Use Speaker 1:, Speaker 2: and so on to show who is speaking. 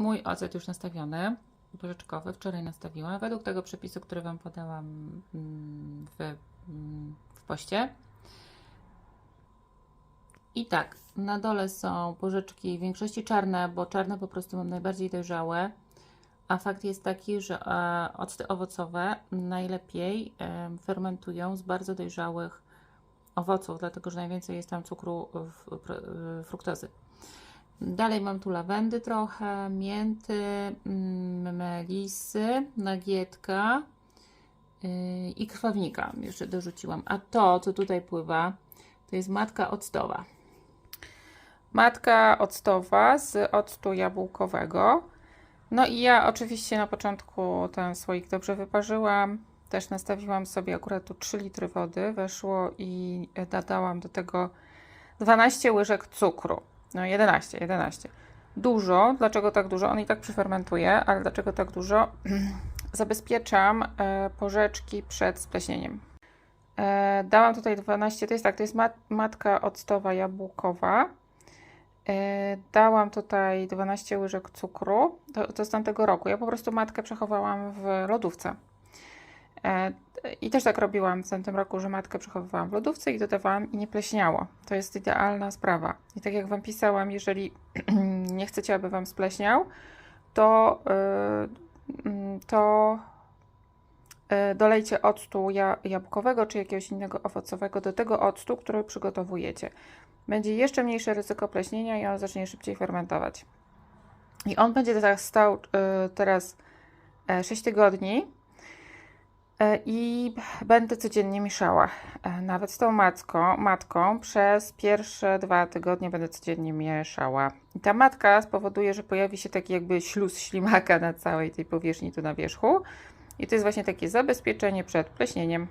Speaker 1: mój ocet już nastawiony, pożyczkowy, wczoraj nastawiłam, według tego przepisu, który Wam podałam mm, w, mm, w poście. I tak, na dole są porzeczki w większości czarne, bo czarne po prostu mam najbardziej dojrzałe. A fakt jest taki, że e, octy owocowe najlepiej e, fermentują z bardzo dojrzałych owoców, dlatego że najwięcej jest tam cukru, fruktozy. Dalej mam tu lawendy trochę, mięty, mm, melisy, nagietka yy, i krwawnika jeszcze dorzuciłam. A to, co tutaj pływa, to jest matka octowa. Matka octowa z octu jabłkowego. No i ja oczywiście na początku ten słoik dobrze wyparzyłam. Też nastawiłam sobie akurat tu 3 litry wody, weszło i dodałam do tego 12 łyżek cukru. No 11, 11. Dużo. Dlaczego tak dużo? On i tak przyfermentuje, ale dlaczego tak dużo? Zabezpieczam e, porzeczki przed spleśnieniem. E, dałam tutaj 12, to jest tak, to jest mat, matka octowa jabłkowa. E, dałam tutaj 12 łyżek cukru, to, to z tamtego roku. Ja po prostu matkę przechowałam w lodówce. E, I też tak robiłam w tamtym roku, że matkę przechowywałam w lodówce i dodawałam i nie pleśniało. To jest idealna sprawa. I tak jak Wam pisałam, jeżeli nie chcecie, aby Wam spleśniał, to, yy, mm, to yy, dolejcie octu ja, jabłkowego czy jakiegoś innego owocowego do tego octu, który przygotowujecie. Będzie jeszcze mniejsze ryzyko pleśnienia i on zacznie szybciej fermentować. I on będzie teraz stał teraz 6 tygodni E, i będę codziennie mieszała. E, Nawet z tą matką, matką przez pierwsze dwa tygodnie będę codziennie mieszała. I ta matka spowoduje, że pojawi się taki jakby śluz ślimaka na całej tej powierzchni tu na wierzchu. I to jest właśnie takie zabezpieczenie przed pleśnieniem.